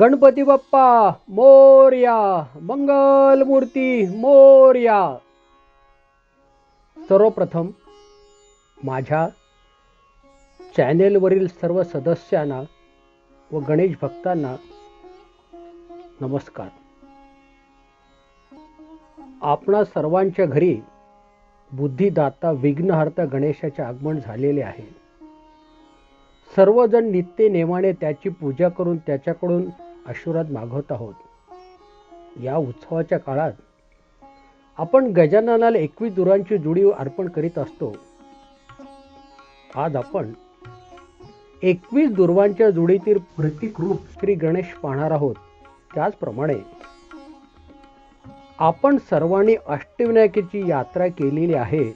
गणपती बाप्पा मोर्या मंगल मूर्ती मोर्या. सर्वप्रथम माझ्या चॅनेलवरील सर्व सदस्यांना व गणेश भक्तांना नमस्कार. आपणा सर्वांच्या घरी बुद्धिदाता विघ्नहर्ता गणेशाचे आगमन झालेले आहे. सर्वजण नित्य नेमाने त्याची पूजा करून त्याच्याकडून आशीर्वाद मागवत आहोत. या उत्सवाच्या काळात आपण गजाननाला एकवीस दुरांची जुडी अर्पण करीत असतो. आज आपण एकवीस दुर्वांच्या जोडीतील प्रतीक रूप श्री गणेश पाहणार आहोत. त्याचप्रमाणे आपण सर्वांनी अष्टविनायकाची यात्रा केलेली आहे.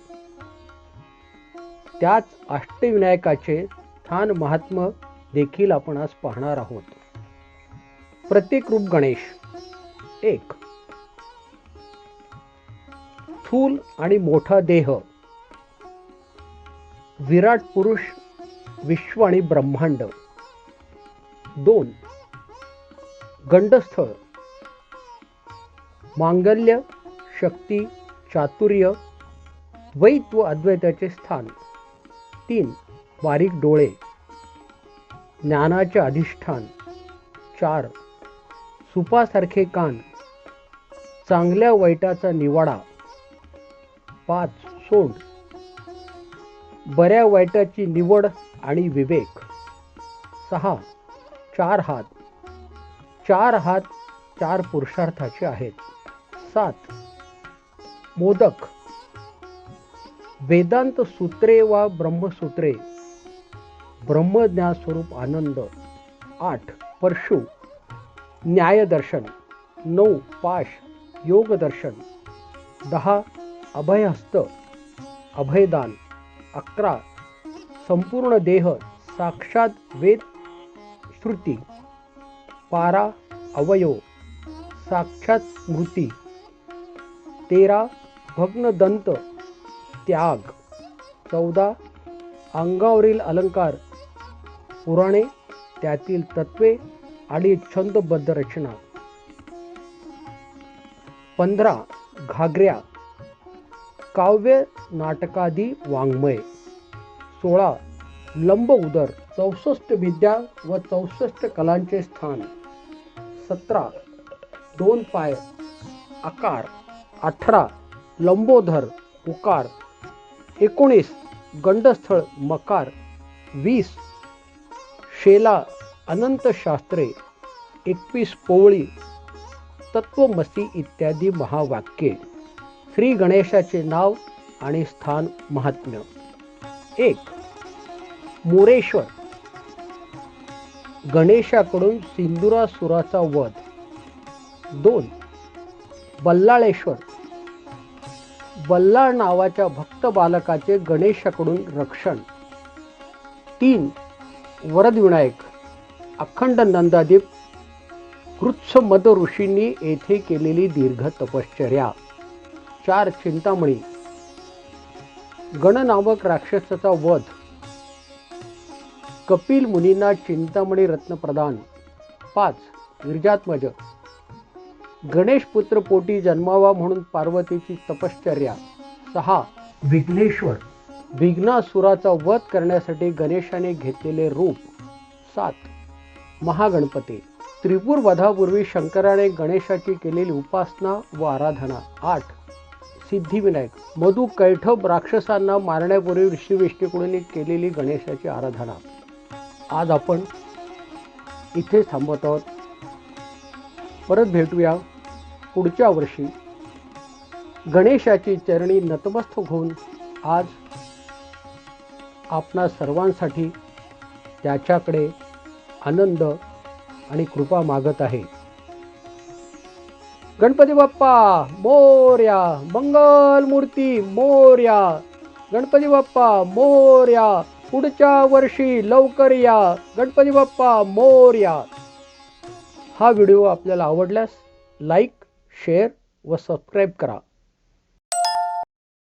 त्याच अष्टविनायकाचे स्थान महात्म देखील आपण आज पाहणार आहोत. प्रतीक रूप गणेश. एक. स्थूल आणि मोठा देह. विराट पुरुष विश्व आणि ब्रह्मांड. दोन. गंडस्थळ. मांगल्य शक्ती चातुर्य वैत व अद्वैताचे स्थान. तीन. बारीक डोळे ज्ञानाचे अधिष्ठान चार सुपासारखे कान चांगल्या वाईटाचा निवाडा पाच सोंड बऱ्या वाईटाची निवड आणि विवेक सहा चार हात चार हात चार पुरुषार्थाचे आहेत सात मोदक वेदांत सूत्रे वा ब्रह्मसूत्रे ब्रह्मज्ञान स्वरूप आनंद. आठ. परशु. न्यायदर्शन नऊ. पाश. योगदर्शन दहा. अभयहस्त. अभयदान. अकरा. संपूर्ण देह साक्षात वेद श्रुती. बारा. अवयव साक्षात स्मृती. तेरा. भग्नदंत. त्याग. चौदा. अंगावरील अलंकार पुराणे त्यातील तत्वे आणि छंदबद्ध रचना. पंधरा घागऱ्या. काव्य नाटकादी वाङ्मय. सोळा लंब उदर चौसष्ट विद्या व चौसष्ट कलांचे स्थान. सतरा दोन पाय आकार. अठरा लंबोधर उकार. एकोणीस गंडस्थळ मकार. वीस शेला अनंत शास्त्रे एकवीस पोवळी तत्वमसी इत्यादी महावाक्ये श्री गणेशाचे नाव आणि स्थान महात्म्य. एक मोरेश्वर. गणेशाकडून सिंदुरासुराचा वध. दोन बल्लाळेश्वर. बल्लाळ नावाच्या भक्त बालकाचे गणेशाकडून रक्षण. तीन वरदविनायक अखंड नंदादीप कृत्स मद ऋषींनी येथे केलेली दीर्घ तपश्चर्या. चार चिंतामणी. गणनामक राक्षसाचा वध. कपिल मुनींना चिंतामणी रत्न प्रदान. पाच विरजात्मज गणेश पुत्र पोटी जन्मावा म्हणून पार्वतीची तपश्चर्या. सहा विघ्नेश्वर. विघ्नासुराचा वध करण्यासाठी गणेशाने घेतलेले रूप सात. महागणपती. त्रिपूर वधापूर्वी शंकराने गणेशाची केलेली उपासना व आराधना. आठ. सिद्धिविनायक. मधु कैठब राक्षसांना मारण्यापूर्वी ऋषी विष्णूकडून केलेली गणेशाची आराधना. आज आपण इथे थांबत आहोत. परत भेटूया पुढच्या वर्षी. गणेशाची चरणी नतमस्थ होऊन आज आपणा सर्वांसाठी त्याच्याकडे आनंद आणि कृपा मागत आहे. गणपती बाप्पा मोर्या मंगल मूर्ती मोर्या. गणपती बाप्पा मोर्या. पुढच्या वर्षी लवकर या. गणपती बाप्पा मोर्या. हा व्हिडिओ आपल्याला आवडल्यास लाईक शेअर व सबस्क्राईब करा.